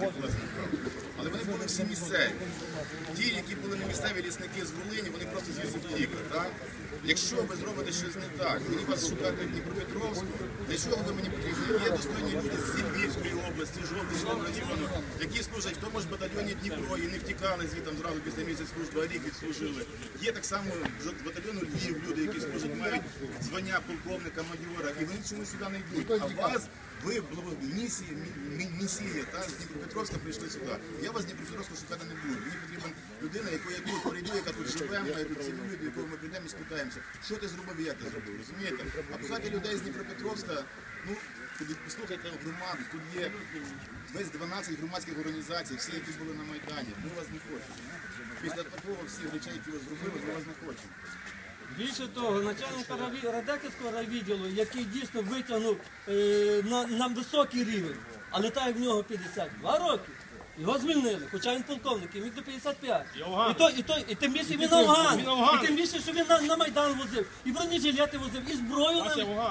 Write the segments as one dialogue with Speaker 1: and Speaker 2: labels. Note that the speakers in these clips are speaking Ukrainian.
Speaker 1: були зникали. Але вони були всі місцеві. Ті, які були не місцеві лісники з Волині, вони просто звідси втікли. Якщо ви зробите щось не так, мені вас шукати в Дніпропетровську, для чого ви мені потрібні? Є достойні люди з Львівської області, Жовтинського району, які служать в тому ж батальйоні Дніпро і не втікали звідти зразу після місяць служби, а рік відслужили. Є так само з батальйону Львів люди, які служать, мають звання полковника, майора, і вони чомусь сюди не йдуть. А вас ви місії, мі- місії, та з Дніпропетровська прийшли сюди. Я вас з Дніпропетровська шукати не буду. Мені потрібна людина, яку я тут прийду, яка тут живе, має тут ці люди, до якого ми прийдемо і спитаємося, що ти зробив, як ти зробив. Розумієте? А пхати людей з Дніпропетровська, ну послухайте громаду, тут є весь 12 громадських організацій, всі, які були на Майдані. Ми вас не хочемо. Після такого всіх речей, які ви зробили, ми вас не хочемо.
Speaker 2: Більше того, начальника Раві- Радеківського райвідділу, який дійсно витягнув е, на, на високий рівень, але так як в нього 52 роки, його звільнили, хоча він полковник, і міг до 55. І, то, і, то, і тим більше він Афган. І тим більше, що він на, на Майдан возив, і бронежилети возив, і зброю нам,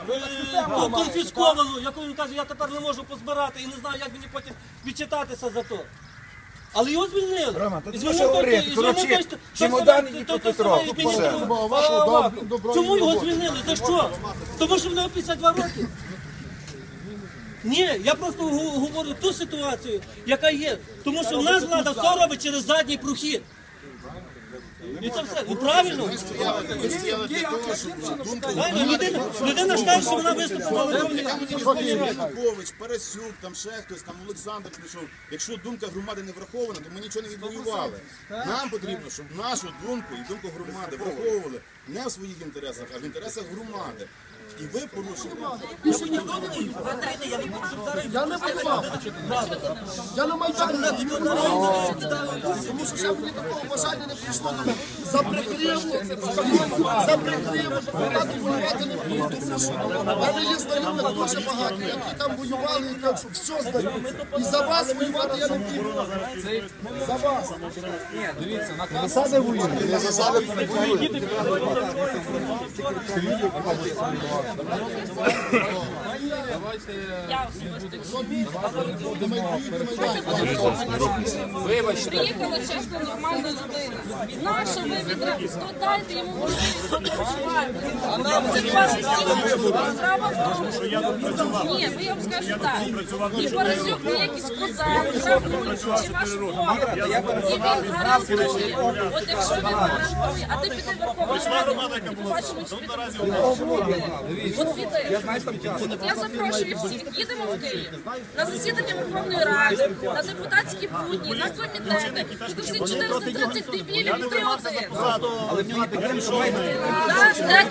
Speaker 2: е, кон- конфісковану, яку він каже, я тепер не можу позбирати і не знаю, як мені потім відчитатися за то. Але його звільнили.
Speaker 3: Рома, то ти що говорити? Коротше, чемодан і
Speaker 2: самий міністр Чому його звільнили? За що? Тому що в нього 52 роки. Ні, я просто гу- говорю ту ситуацію, яка є. Тому що в нас влада все робить через задній прохід. І це все. Ну правильно. Правильно, людина, людина ж каже, що вона виступила на Верховній Раді.
Speaker 1: Парасюк, там ще хтось, там Олександр прийшов. Якщо думка громади не врахована, то ми нічого не відвоювали. Нам потрібно, щоб нашу думку і думку громади враховували не в своїх інтересах, а в інтересах громади. І ви порушили.
Speaker 4: Я не воював. Я на Майдані не воював. Тому що ще мені такого бажання не прийшло. За прикриву, за прикриву, депутати воювати не буду. Тому що в мене є знайомі дуже багато, які там воювали і кажуть, що все здаю. І за вас воювати я не піду. За вас.
Speaker 3: Засади воюють. Не засади воюють.
Speaker 5: Приїхала чесно нормальна людина. Наша ви відразу, то дайте йому можливість працювати. Це ваша справа в тому, що я тут працював. Ні, ви я вам скажу так. І Парасюк не якийсь козак, грабуючий, чи ваш ворог. І він гарантує. От якщо він гарантує, а ти піди Верховну Раду, бачимо, От піди. От я запрошую всіх, їдемо в Київ на засідання Верховної Ради, на депутатські будні, на комітети. Тут всі 430 дебілів, і ти один.
Speaker 3: Але що
Speaker 5: де?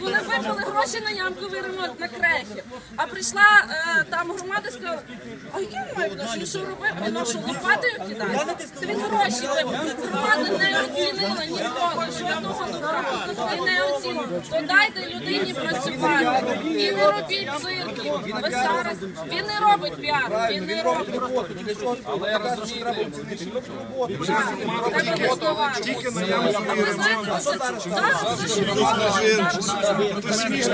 Speaker 5: Коли випали гроші на ямковий ремонт на крехи. А прийшла е, там громада і сказала, а має відношення, що робив? Він ну, що лопатою кидає? То він гроші випав. Громада не оцінила ніколи, жодного добра. Не оцінила. То дайте людині працювати. І не робіть зараз. Він не робить піар, він не робить.
Speaker 3: Але я кажу, що треба оцінити його роботу.
Speaker 5: Треба працювати. А ви знаєте, що зараз? Все, що відбувається, зараз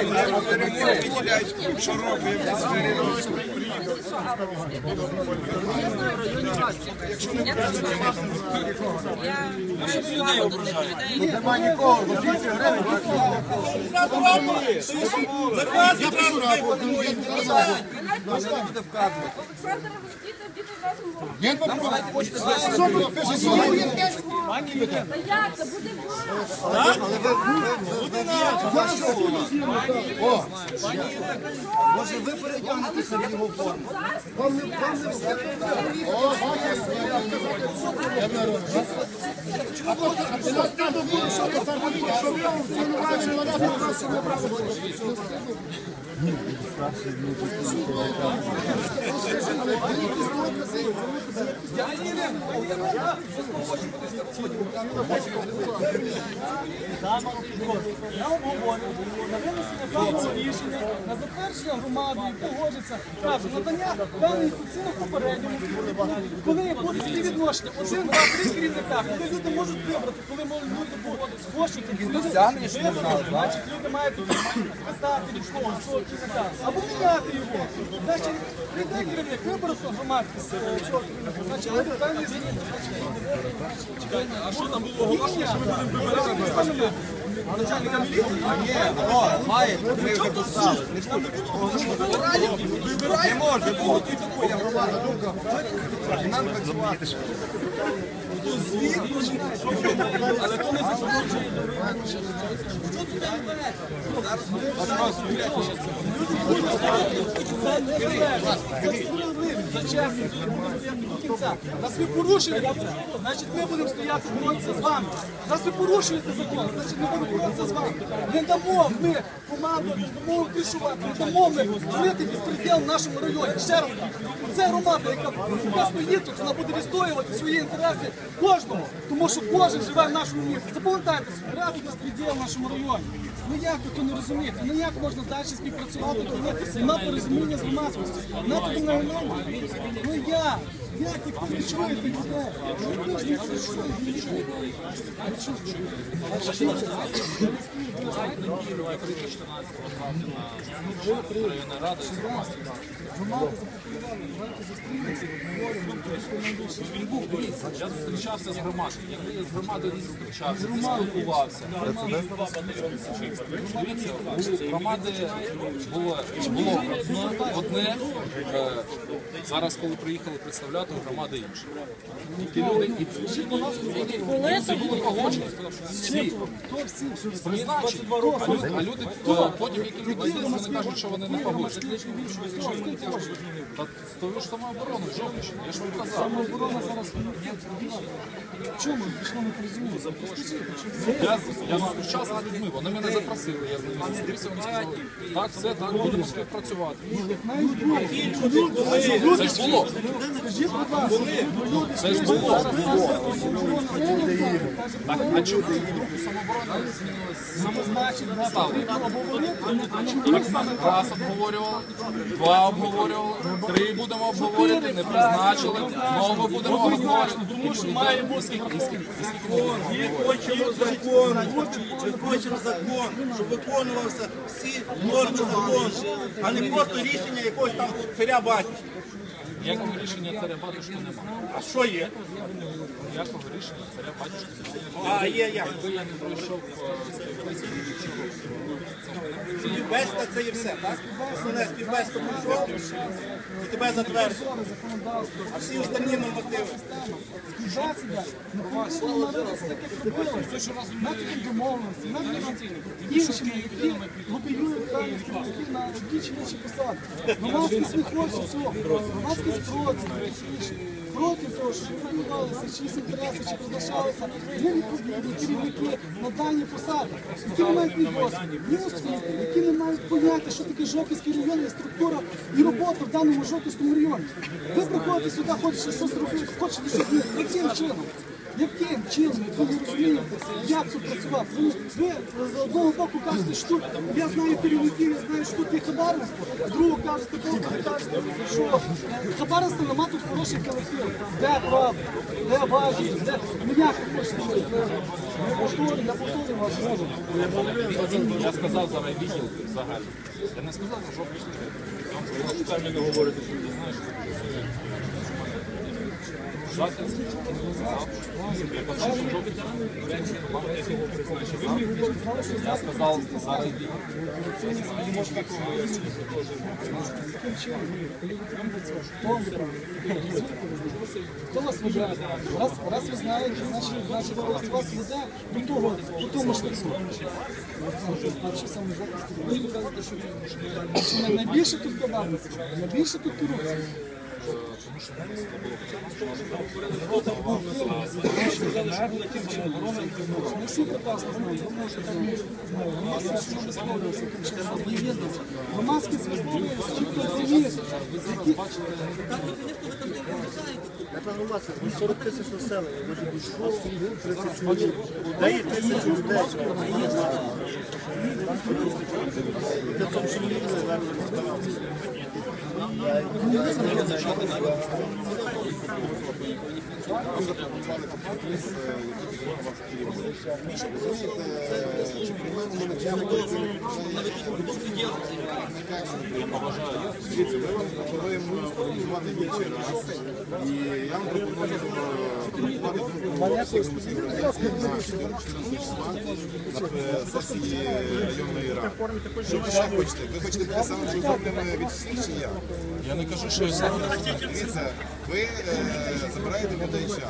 Speaker 5: Я це знаю. Я дуже повагу до тих людей.
Speaker 3: Нема нікого, бо 200 гривень.
Speaker 5: Олександр, діти, діти разом роблять. Та як це буде влада?
Speaker 3: Може ви перетягнетеся в його форму?
Speaker 6: Я обговорюю на винесення певного рішення на затвердження громади і погодиться кажу, надання певних оцінок попередньому, коли буде співвідношення один, два, три керівника, коли люди можуть вибрати, коли можуть люди схожі,
Speaker 3: досягнення, що ми знали,
Speaker 6: значить люди мають когось свого керівника або міняти його. Значить, прийде керівник, вибору громадськість цього керівника, значить, буде певні зміни.
Speaker 7: А що там було оголошення, що ми будемо вибирати?
Speaker 6: Начальника міліції.
Speaker 3: Має, ми вже поставили. Не може бути. Громада, думка. Нам працювати.
Speaker 7: Але то не закінчує.
Speaker 6: Це незалежно, це кінця. Раз ви порушуєте це, значить ми будемо стояти боротися з вами. Раз ви порушуєте закон, значить ми будемо боротися з вами. Не дамо ми команду, не дамо кришувати, не дамо ми творити безпреділ в нашому районі. Ще раз це громада, яка, яка стоїть тут, вона буде відстоювати свої інтереси кожного, тому що кожен живе в нашому місті. Запам'ятайте, раз безпреділ в нашому районі. Ну як ви то не розумієте? Ну як можна далі співпрацювати, доводитися? Нема порозуміння з громадськістю, на тобі на Ну як? Як ви не чуєте людей? Ну ви ж не чуєте.
Speaker 7: Він був, дивіться, я зустрічався з громадою. Якби я з громадою не зустрічався, не спілкувався. Дивіться, у громади було, одне, зараз, коли приїхали представляти, у громади інше. І ті люди, і і це було погоджено. Всі. Призначені. А люди, а люди е, потім, які вони кажуть, що вони не погоджуються. Та стою ж самооборону, Жовничина, я ж вам казав.
Speaker 6: Самооборона зараз чому? Пішло не порозуміння.
Speaker 7: Я, я зустрічався з людьми, вони мене запросили, я з ними зустрівся, вони сказали, так, все, так, будемо співпрацювати. Це ж було.
Speaker 6: Скажіть, будь ласка, люди
Speaker 7: Це ж було. Самооборона змінилась?
Speaker 6: Значить, да, потрібно обговорити,
Speaker 7: раз обговорювали, два обговорювали, три будемо обговорювати, не призначили, знову будемо обговорювати.
Speaker 6: тому що має бути
Speaker 7: обговорювати?
Speaker 8: Хочемо закон, ми хочемо закон, щоб виконувався всі норми закону, а не просто рішення якогось там царя батюшки.
Speaker 7: Ніякого рішення царя батюшки немає.
Speaker 8: А що є?
Speaker 7: Ніякого рішення царя батюшки
Speaker 8: А є як?
Speaker 7: Якби я не пройшов е,
Speaker 8: Співбесіда це є все, так? Основне співбесіда прийшов і тебе затвердив. А всі остальні нормативи.
Speaker 6: Ну, коли народу це таке зробило, методом домовленості, методом іншими, які лобіюють певні керівники на ті чи інші посади. Громадськість не хоче цього. Проти. Того, що приймалися чиїсь інтереси, чи призначалися відповідні керівники на дані посади, які не мають ні досвіду, ні освіти, які не мають поняття, що таке Жовківський район і структура і робота в даному Жовківському районі. Ви приходите сюди, хочете щось робити, хочете щось. Яким чином? Яким чином ви не розумієте, як тут працювати? Ви, з одного боку кажете, що я знаю керівників, я знаю, що тут є хабарництво, з другого кажете, боку ви кажете, що хабарництво нема тут хороших колективів. Де правда? Де важність? Де ну як? Я повторюю, я повторюю вас знову.
Speaker 7: Я сказав за райвідділ взагалі. Я не сказав за жовтий шлях. Там не говорите, що ти знаєш, що сказав, я казав, що Я сказав за райвідділ.
Speaker 6: Хто вас веде? Раз, ви знаєте, значить, значить хтось вас веде до того, до. А що Ви що, найбільше тут кабарництво, найбільше тут корупція. Всі прекрасно знаємо, тому що там знаємо, громадськість не висловлюється, тим чином не їздиться. Громадськість висловлюється, чітко розуміє, які
Speaker 4: 40 тисяч населення, може бути школ, 30 чоловік. Дає тисячу людей. 500 чоловік, наверное,
Speaker 1: Вам ми начальника Дивіться, ми вам пропонуємо організувати інший раз. І я вам пропоную пропонувати думку всіх громадських організацій на 14 числа на сесії районної ради. Що ви ще хочете? Ви хочете бути самим розумним від всіх чи як?
Speaker 7: Я не кажу, що я сам
Speaker 1: Дивіться, ви е, забираєте людей час.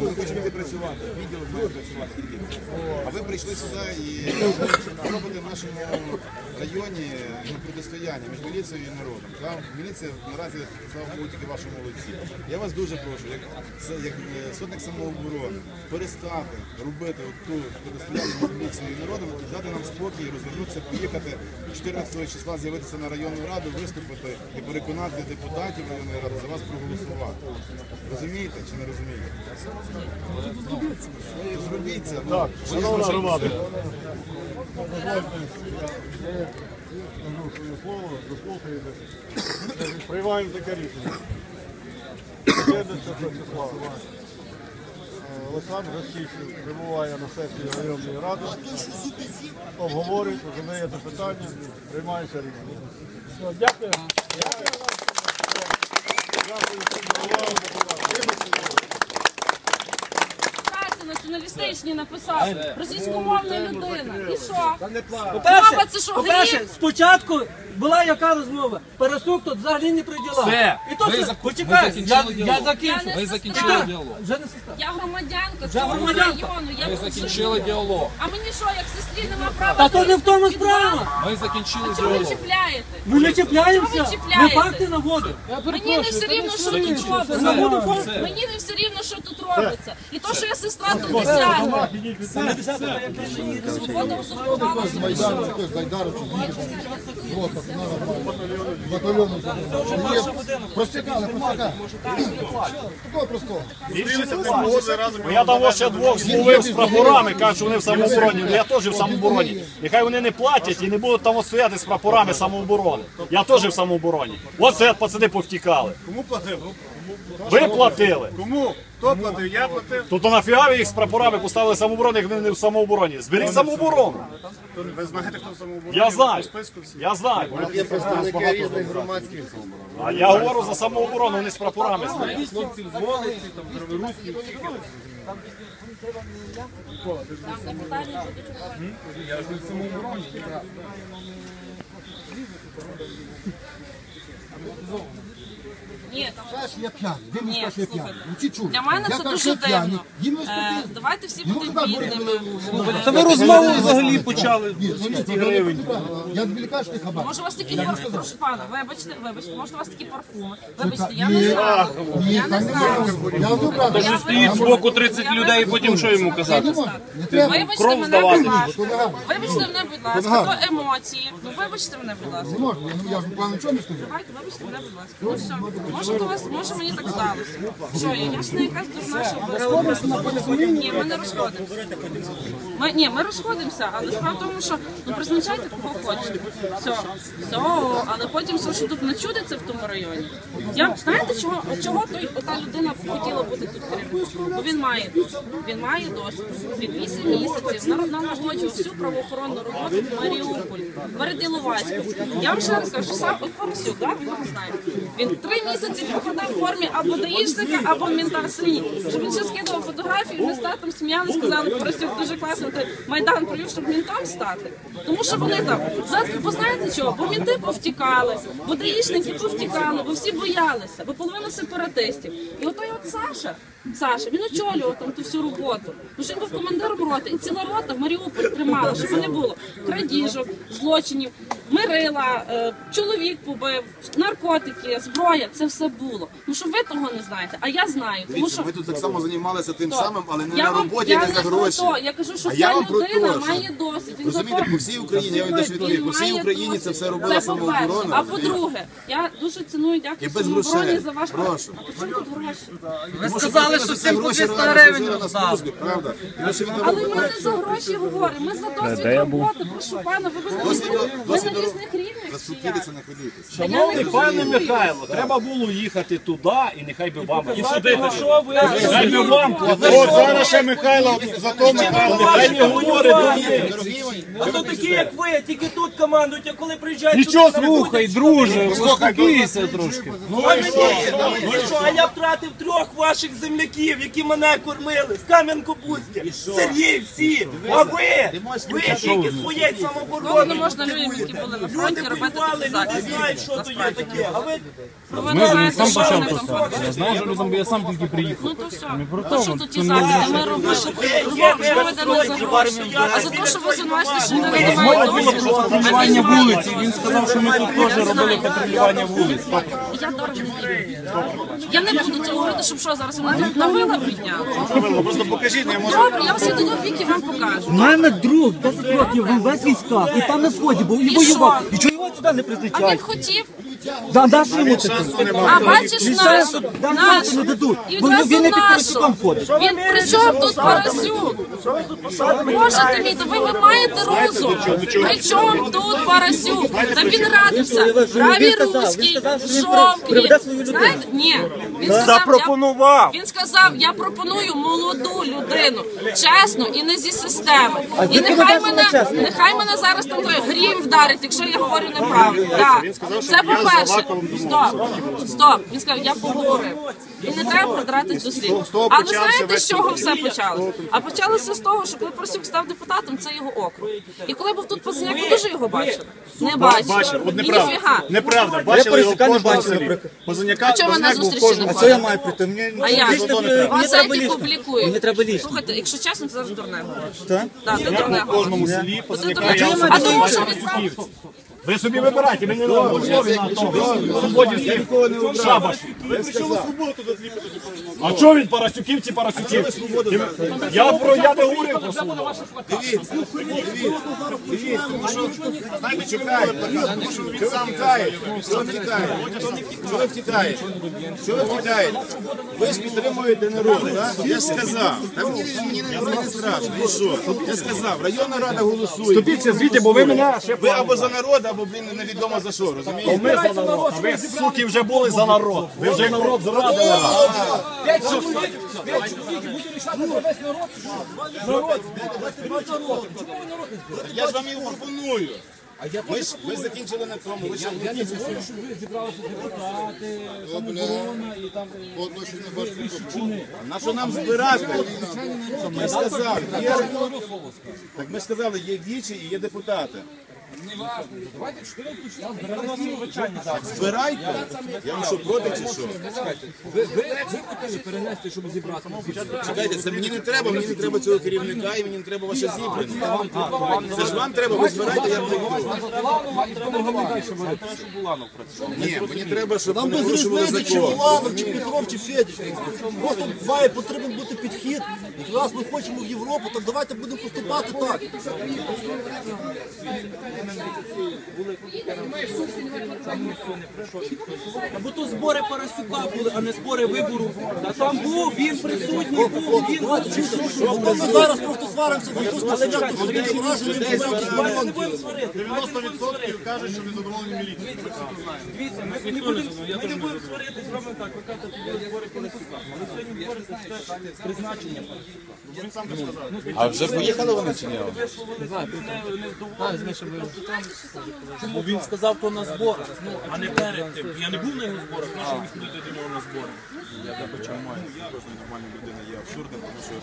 Speaker 1: Ви хочете йти працювати, відділ має працювати. А ви прийшли сюди і робите в нашому районі ну, протистояння між міліцією і народом. Міліція наразі слава Богу, тільки ваші молодці. Я вас дуже прошу, як, це- як сотник самооборони, перестати робити ту міліцією і народом, дати нам спокій, розвернутися, поїхати 14 числа з'явитися на районну раду, виступити і переконати депутатів районної ради за вас проголосувати. Розумієте чи не розумієте? Зробіть це. Так,
Speaker 9: Шановна громада. слово, дослухаєте. Приймаємо таке рішення. 14 числа. Е, Олександр Гостійчик прибуває на сесію районної ради, обговорюють, задає запитання, приймається рішення.
Speaker 6: Дякую.
Speaker 9: Дякую всім за увагу.
Speaker 5: Праці націоналістичні написав. Російськомовна людина. І що? Мова
Speaker 2: По-перше,
Speaker 5: це що,
Speaker 2: по-перше,
Speaker 5: гріх?
Speaker 2: спочатку була яка розмова? Пересук тут взагалі не при ділах.
Speaker 7: Все.
Speaker 2: І то
Speaker 7: Ви
Speaker 2: все.
Speaker 7: зак-
Speaker 2: Почекай,
Speaker 7: ви закінчили
Speaker 2: я, я
Speaker 7: діалог.
Speaker 2: закінчу.
Speaker 5: Я
Speaker 7: Ви закінчили
Speaker 5: сестра.
Speaker 7: діалог.
Speaker 2: Вже не сестра.
Speaker 5: Я громадянка цього
Speaker 2: громадянка.
Speaker 5: району. Я
Speaker 7: Ми
Speaker 5: тут
Speaker 7: закінчили
Speaker 5: живу.
Speaker 7: діалог.
Speaker 5: А мені що, як сестрі нема права?
Speaker 2: Та то не в тому справа.
Speaker 7: Ми закінчили
Speaker 5: А чого ви
Speaker 7: діалог.
Speaker 5: чіпляєте?
Speaker 2: Ми не чіпляємося.
Speaker 5: Чого ви
Speaker 2: Ми
Speaker 5: чіпляєте?
Speaker 2: факти наводимо.
Speaker 5: Мені не все рівно, що тут робиться.
Speaker 2: Наводимо факти.
Speaker 5: Мені не все рівно, що тут робиться. І то, що я сестра тут десятка. Свобода.
Speaker 9: Бо Я там ще двох зловив з прапорами, кажуть, вони в самообороні. Ну, Я теж в самообороні. Нехай вони не платять і не будуть там стояти з прапорами самооборони. Я теж в самообороні. От це пацани повтікали.
Speaker 3: Кому платив?
Speaker 9: Ви платили.
Speaker 3: Кому? Хто платив? Я платив.
Speaker 9: То то нафіга їх з прапорами поставили самооборони, як вони не в самообороні. Зберіть самооборону.
Speaker 3: Ви знаєте, хто самооборони?
Speaker 9: Я знаю. Я знаю.
Speaker 4: Є представники різних громадських
Speaker 9: А я говорю за самооборону, вони з прапорами стоять.
Speaker 5: Там запитання будуть. Ні,
Speaker 4: я п'яний. Він мені
Speaker 5: Ні,
Speaker 4: я
Speaker 5: слухайте.
Speaker 4: п'яний. Ну, ці чули.
Speaker 5: Для мене
Speaker 4: Я
Speaker 5: це
Speaker 4: кажу,
Speaker 5: дуже
Speaker 4: я п'яний.
Speaker 5: дивно.
Speaker 4: Їм не
Speaker 5: Е,
Speaker 4: спокійно.
Speaker 5: Давайте всі
Speaker 4: Йому
Speaker 5: будемо
Speaker 4: туди
Speaker 5: бідними.
Speaker 4: Та ви розмову взагалі почали. Я відволікаю, що ти хабар.
Speaker 5: Може, у вас такі парфуми, прошу пана, вибачте, вибачте, може, у вас такі парфуми. Вибачте, я не знаю.
Speaker 4: Ні,
Speaker 5: Я не
Speaker 4: так
Speaker 5: знаю.
Speaker 4: можна. Я одну правду.
Speaker 5: Я стоїть збоку
Speaker 10: 30 людей, потім що йому
Speaker 4: не можна. Не треба.
Speaker 5: Вибачте мене, будь ласка. Вибачте мене, будь ласка, то емоції. Ну, вибачте мене, будь ласка.
Speaker 4: Не можна. Я- Я ж буквально нічого не скажу.
Speaker 5: Давайте, вибачте мене, будь ласка. Ну все. Може, до вас, може мені так здалося. Що я? Ж не якась дурна, що ви Ні, ми не розходимося. Ми, ні, ми розходимося, але справа в тому, що ну, призначайте кого хочете. Все. Все, але потім все, що тут начудиться в тому районі. Я, знаєте, чого, чого той, ота людина хотіла бути тут керівником? Бо він має. Він має досвід. Він 8 місяців нар- налагоджував всю правоохоронну роботу в Маріуполі, перед Іловайськом. Я вам ще раз кажу, сам от Парасюк, да? ви не знаєте. Він три місяці проходив в формі або даїшника, або мента свині. Щоб він ще скидував фотографії, ми з татом сміяли, сказали, Парасюк дуже класно, ти Майдан провів, щоб ментом стати. Тому що вони там, бо знаєте чого? Бо мінти повтікали, бо даїшники повтікали, бо всі боялися, бо половина сепаратистів. І отой от Саша, Саша, він очолював там ту всю роботу. Що він був командиром роти, і ціла рота в Маріуполь тримала, щоб не було крадіжок, злочинів, мирила, е, чоловік побив, наркотики, зброя, це все було. Ну що ви того не знаєте, а я знаю. Тому що
Speaker 1: ми тут так само займалися тим самим, але не
Speaker 5: я
Speaker 1: на
Speaker 5: вам-
Speaker 1: роботі,
Speaker 5: я
Speaker 1: не за
Speaker 5: про
Speaker 1: гроші.
Speaker 5: то. Я кажу, що
Speaker 1: я
Speaker 5: ця
Speaker 1: вам про
Speaker 5: людина
Speaker 1: те, що-
Speaker 5: має досвід. Він
Speaker 1: Розумієте, по всій Україні, я вам десь
Speaker 5: Він
Speaker 1: по всій
Speaker 5: має
Speaker 1: Україні це
Speaker 5: досвід.
Speaker 1: все робила
Speaker 5: Це по-перше.
Speaker 1: самооборона.
Speaker 5: А по-друге, я дуже ціную, дякую
Speaker 1: І без
Speaker 5: самообороні
Speaker 1: грошей.
Speaker 5: за ваш
Speaker 1: Прошу.
Speaker 5: А при чому тут гроші?
Speaker 1: Ви сказали, що всім по 200 гривень на службі, правда? І
Speaker 5: Але ми не за гроші говоримо, ми за досвід роботи, прошу пана, ви без ви на різних рівнях.
Speaker 1: заспокійтеся, не хвилюйтесь.
Speaker 9: Шановний пане Михайло, треба було їхати туди і нехай би вам і
Speaker 2: ви?
Speaker 9: Нехай би вам платили.
Speaker 1: От зараз ще Михайло, зато Михайло.
Speaker 9: Нехай не.
Speaker 1: Дорогі
Speaker 2: А то такі, як ви, тільки тут командують, а коли приїжджають...
Speaker 10: Нічого, слухай, друже, успокійся трошки.
Speaker 2: Ну і що? Ну і що? А я втратив трьох ваших земляків, які мене кормили з Кам'янко-Бузьки. Сергій, всі. А ви? Ви тільки своєю
Speaker 5: Ну,
Speaker 2: самообороною.
Speaker 5: не можна людям, які були на фронті,
Speaker 2: Люди
Speaker 5: робити
Speaker 2: воювали, люди знають, що то є таке. А ви
Speaker 5: Ви не знаєте, що вони там.
Speaker 10: Я знаю, що людям, бо я сам тільки приїхав.
Speaker 5: Ну то все. То, що тут ті захисти ми робили, проведено за гроші. А за те, що ви що не немає досвіду,
Speaker 10: Патрулювання вулиці. Він сказав, що ми тут теж робили патрулювання вулиць.
Speaker 5: я дорого не. Я не буду цього говорити, щоб що зараз мене тут на вила підняли.
Speaker 1: просто покажіть, я можу.
Speaker 5: Добре, я всі до віки вам покажу.
Speaker 11: У мене друг 10 років він весь військах, і там на сході був, і
Speaker 5: І
Speaker 11: воював.
Speaker 5: що?
Speaker 11: І чого його сюди не
Speaker 5: А він
Speaker 11: призначають?
Speaker 5: хотів,
Speaker 11: Да, даш йому таке.
Speaker 5: а бачиш наш,
Speaker 11: дам
Speaker 5: наш,
Speaker 11: не дадуть. Бо він не під. Парасюком ходить.
Speaker 5: Він при чому тут Парасюк? Боже ти мій, та ви, ви маєте розум. При чому тут Парасюк? Та він радився. Праві руський,
Speaker 11: людину.
Speaker 5: Знаєте, ні. Він сказав, запропонував. Він сказав, я пропоную молоду людину, чесно і не зі системи. І нехай мене, нехай мене зараз там той грім вдарить, якщо я говорю неправду. Так. Це по-перше. Стоп, стоп. Він сказав, я поговорив. І не треба продратись до слів. Але знаєте, з чого все почалося? А почалося з того, що коли Парасюк став депутатом, це його округ. І коли був тут Позняк, ви дуже його бачили? Не бачили.
Speaker 1: Бачив, от неправда. Неправда, бачили його кожного
Speaker 11: бачив,
Speaker 1: селі. Позаняка,
Speaker 5: чого ви
Speaker 1: був кожного
Speaker 11: А що я маю прийти? Мені
Speaker 5: А
Speaker 11: треба.
Speaker 5: Вас
Speaker 11: Мені треба лічно.
Speaker 5: публікують.
Speaker 11: Мені треба лічно.
Speaker 5: Слухайте, якщо чесно, це завжди дурне говориш.
Speaker 11: Так?
Speaker 5: Так, ти дурне
Speaker 1: в кожному селі, я
Speaker 5: А тому, що він
Speaker 9: Ви собі вибирайте, мені не Львові на тому. Свободівський шабаш. А чого він Парасюківці, Парасюківці? Я про я не говорив про свободу.
Speaker 1: Дивіться, дивіться, дивіться, тому що, знаєте, тому що він сам тікає. Що ви втікаєте? Що ви втікаєте? Що ви втікаєте? Ви ж підтримуєте народ, так? Я ж сказав. Та мені, не, мені не страшно. І що? Я сказав, районна рада голосує.
Speaker 9: Ступіться звідти, бо ви мене ще
Speaker 1: Ви або за народ, або, блін, невідомо за що, розумієте?
Speaker 9: Ми за народ. Ви, суки, вже були за народ. Ви вже народ зрадили.
Speaker 1: Я ж вам і пропоную. Ми ж ми закінчили на тому. Ви ще не На що нам збирати? Ми сказали, є... Так ми ж сказали, є дічі і є депутати. Збирайте. Я вам що проти чи що? Ви готові перенести, щоб зібрати. Чекайте, це мені не треба, мені не треба цього керівника і мені не треба ваше зібрання. Це ж вам треба, ви збирайте, я прийду. Ні, мені треба, щоб
Speaker 4: Нам без різниці, чи. Буланов, чи Петров, чи Федір. Просто має потрібен бути підхід. Якраз ми хочемо в Європу, так давайте будемо поступати так.
Speaker 2: Бо то збори Парасюка були, а не збори вибору. Там був, він присутній був, він
Speaker 4: Ми зараз просто сваримося те, що Шевченко, що він вражений, був якийсь балон.
Speaker 1: 90% кажуть, що ви задоволені міліцією.
Speaker 2: Дивіться, ми не будемо ми не будемо сварити, зробимо так, ви кажете, тоді збори Парасюка. Але сьогодні що це призначення
Speaker 1: А вже поїхали вони чи ні?
Speaker 2: Чому він сказав то на зборах, ну, а не перед тим. Я не був на його зборах, на що мені ходити до нього на збори.
Speaker 1: Я так починаю. Кожної нормальної людини є абсурдним, тому що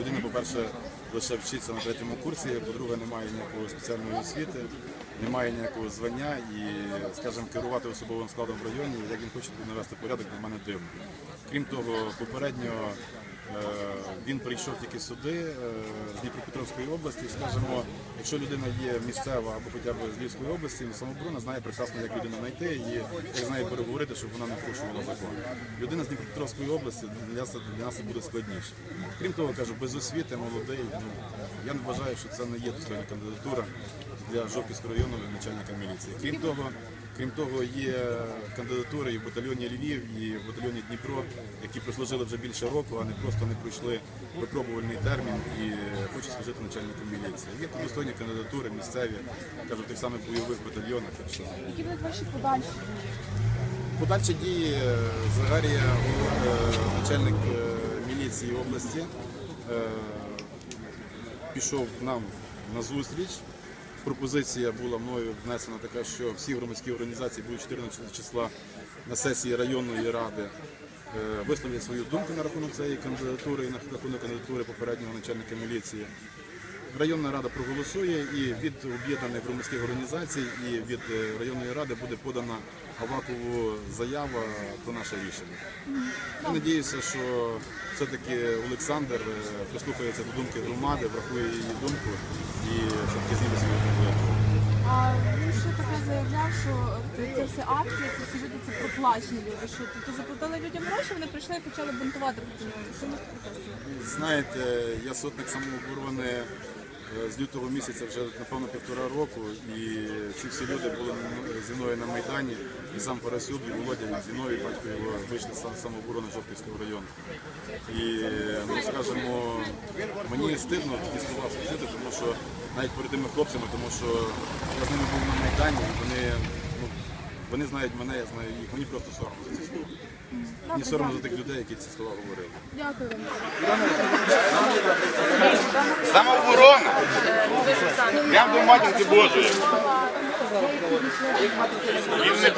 Speaker 1: людина, по-перше, лише вчиться на третьому курсі, по-друге, немає ніякої спеціальної освіти, немає ніякого звання і, скажімо, керувати особовим складом в районі, як він хоче навести порядок, для мене дивно. Крім того, попередньо він прийшов тільки сюди е, з Дніпропетровської області. Скажімо, якщо людина є місцева або хоча б з Львівської області, самооборона знає прекрасно, як людину знайти і як з нею переговорити, щоб вона не порушувала закон. Людина з Дніпропетровської області для нас, для нас буде складніше. Крім того, кажу, без освіти, молодий. Ну, я не вважаю, що це не є достойна кандидатура для Жовківського району начальника міліції. Крім того, Крім того, є кандидатури і в батальйоні Львів, і в батальйоні Дніпро, які прослужили вже більше року, а не просто не пройшли випробувальний термін і хочуть служити начальником міліції. Є тут достойні кандидатури, місцеві, кажуть, в тих самих бойових батальйонах.
Speaker 5: Які будуть ваші подальші?
Speaker 1: Подальші дії е, Загарія, е, начальник е, міліції області, пішов нам на зустріч. Пропозиція була мною внесена така, що всі громадські організації будуть 14 числа на сесії районної ради е, висловлять свою думку на рахунок цієї кандидатури і на рахунок кандидатури попереднього начальника міліції. Районна рада проголосує і від об'єднаних громадських організацій і від е, районної ради буде подана Авакову заява про наше рішення. Я надіюся, що все-таки Олександр е, прислухається до думки громади, врахує її думку і все-таки зніме свою кандидатуру.
Speaker 5: А він ще таке заявляв, що це всі акції, це всі люди, це проплачені люди. Що тобто заплатили людям гроші, вони прийшли і почали бунтувати проти нього. Що ми
Speaker 1: Знаєте, я сотник самооборони з лютого місяця вже напевно півтора року, і ці всі люди були зі мною на Майдані, і сам Парасюк, і Володя, і зі мною, і батько його вийшли з сам- самооборони Жовківського району. І, ну скажімо, мені стидно такі слова слухати, тому що навіть перед тими хлопцями, тому що я з ними був на Майдані, і вони, ну, вони знають мене, я знаю їх, мені просто соромно за ці слова. Мені соромно за тих людей, які ці слова говорили.
Speaker 5: Дякую вам.
Speaker 1: Самооборона! Я до матінки Божої. Він не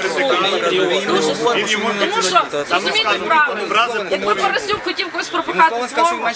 Speaker 5: Тому що розумієте правильно, якби Парасюк хотів когось пропихати слово,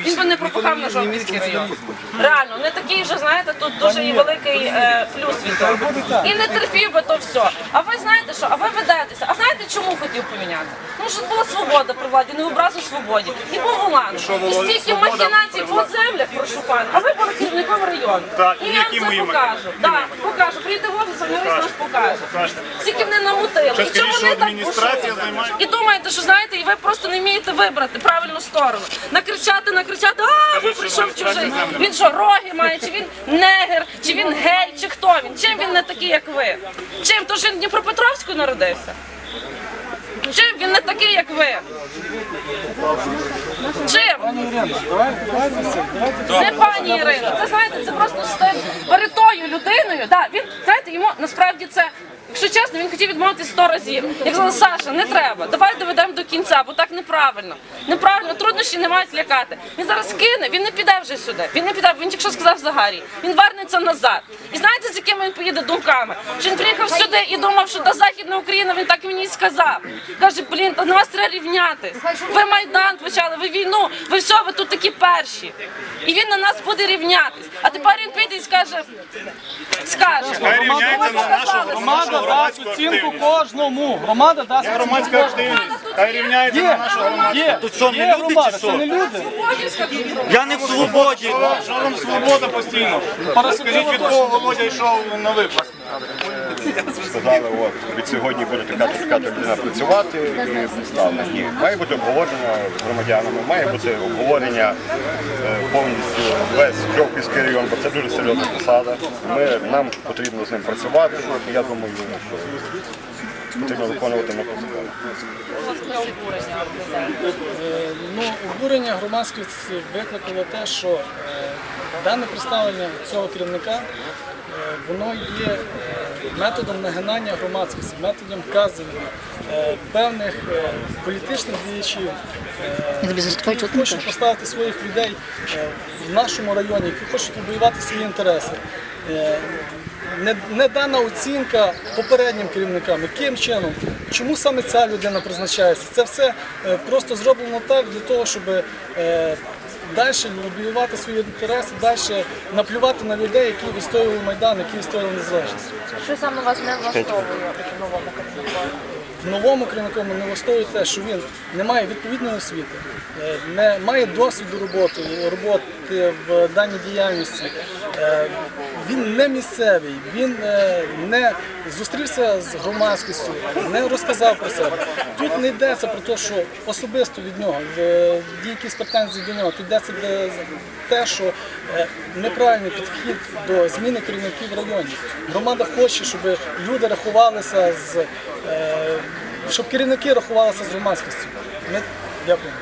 Speaker 5: він би не пропихав на жовтий район. Реально, не такий вже, знаєте, тут дуже є великий е, плюс від того. І не терпів би то все. А ви знаєте що? А ви ведетеся. Знаєте, чому хотів поміняти? Тому що була свобода при владі, не образу свободі. І був Волан. І стільки махінацій по землях, прошу пана. А ви були керівником району. І я вам це покажу. Так, покажу. Прийде в офіс, а ми вас покажу. Скільки вони намутили. І чому вони так пошукали? І думаєте, що знаєте, і ви просто не вмієте вибрати правильну сторону. Накричати, накричати, а ви прийшов чужий. Він що, роги має, чи він негер, чи він гей, чи хто він? Чим він не такий, як ви? Чим? Тож він в Дніпропетровську народився? Thank you. Чим він не такий, як ви? Чим? Не пані Ірино, це знаєте, це просто стиль перед тою людиною. Да, він знаєте, йому насправді це. Якщо чесно, він хотів відмовитися сто разів. Я казала, Саша, не треба, давай доведемо до кінця, бо так неправильно. Неправильно, труднощі не мають лякати. Він зараз кине, він не піде вже сюди. Він не піде, він тільки що сказав Загарі. Він вернеться назад. І знаєте, з якими він поїде думками? Що він приїхав сюди і думав, що та Західна Україна, він так мені і сказав. Каже, блін, на вас треба рівняти. Ви Майдан почали, ви війну, ви все, ви тут такі перші. І він на нас буде рівнятись. А тепер він піде і скаже, скаже.
Speaker 9: рівняється на нашу
Speaker 6: Громада дасть оцінку кожному. Громада дасть оцінку
Speaker 9: Громадська активність. Хай рівняється на нашу громадську.
Speaker 6: Є,
Speaker 11: Тут що, не
Speaker 6: є
Speaker 11: люди
Speaker 6: громада,
Speaker 11: чи
Speaker 6: це
Speaker 11: що?
Speaker 6: не люди.
Speaker 11: Я не в свободі.
Speaker 9: Що вам свобода постійно? Скажіть, від кого Володя йшов на випуск?
Speaker 12: Сказали, от від сьогодні буде така така людина працювати і стали. Ні, має бути обговорення громадянами, має бути обговорення е, повністю весь Жовківський район, бо це дуже серйозна посада. Ми, нам потрібно з ним працювати. Я думаю, що потрібно виконувати на.
Speaker 6: Ну, обурення громадськості викликало те, що е, дане представлення цього керівника воно є е, методом нагинання громадськості, методом вказування е, певних е, політичних діячів, е, які хочуть поставити своїх людей е, в нашому районі, які хочуть воювати свої інтереси. Е, не, не дана оцінка попереднім керівникам, яким чином, чому саме ця людина призначається. Це все е, просто зроблено так для того, щоб е, далі лобіювати свої інтереси, далі наплювати на людей, які відстоювали Майдан, які відстоювали незалежність.
Speaker 5: Що саме вас не влаштовує в новому керівнику?
Speaker 6: В новому керівнику не влаштовує те, що він не має відповідної освіти, е, не має досвіду роботи, роботи в даній діяльності. Е, він не місцевий, він е, не зустрівся з громадськістю, не розказав про себе. Тут не йдеться про те, що особисто від нього, є якісь претензії до нього. Тут йдеться де- те, що е, неправильний підхід до зміни керівників в районі. Громада хоче, щоб люди рахувалися з щоб керівники рахувалися з громадськістю. Ми дякуємо.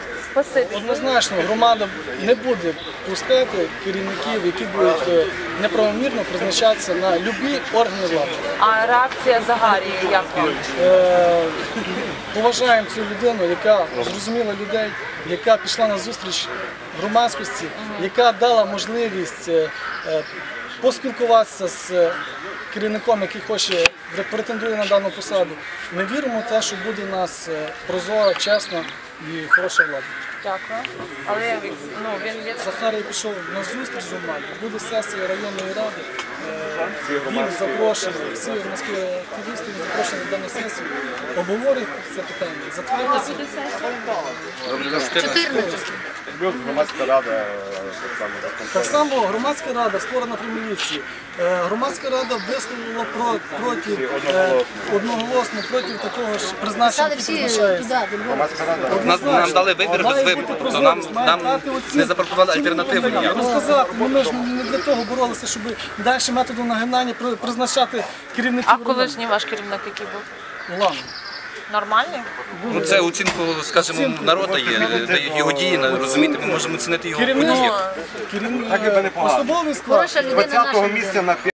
Speaker 6: Однозначно, громада не буде пускати керівників, які будуть е, неправомірно призначатися на любі органи влади.
Speaker 13: А реакція Загарії як вам?
Speaker 6: Е, поважаємо цю людину, яка зрозуміла людей, яка пішла на зустріч громадськості, яка дала можливість е, е, поспілкуватися з е, керівником, який хоче претендує на дану посаду. Ми віримо в те, що буде у нас прозора, чесна і хороша влада.
Speaker 13: Дякую. Але ну він є...
Speaker 6: Захарій пішов на зустріч з громаді, буде сесія районної ради. Е, Він запрошений, всі громадські активісти він запрошені на дану сесію. Обговорить це питання. Затвердиться.
Speaker 12: Плюс громадська рада так само
Speaker 6: громадська рада створена при міліції. Е, Громадська рада висловила проти е, одноголосно проти такого ж призначення, який призначається.
Speaker 14: Нас, нам дали вибір без вибору, то нам, нам не запропонували альтернативу
Speaker 6: ми. Розказати, ну, ми ж не для того боролися, щоб далі методом нагинання призначати керівників.
Speaker 13: а колишній ваш керівник який був?
Speaker 6: Ладно.
Speaker 13: Нормальний?
Speaker 14: Ну, це оцінку, скажімо, народу є, його дії, на- розумієте, ми можемо оцінити його
Speaker 6: Керівник,
Speaker 14: події.
Speaker 6: керівник, особовий склад.
Speaker 12: 20 місця на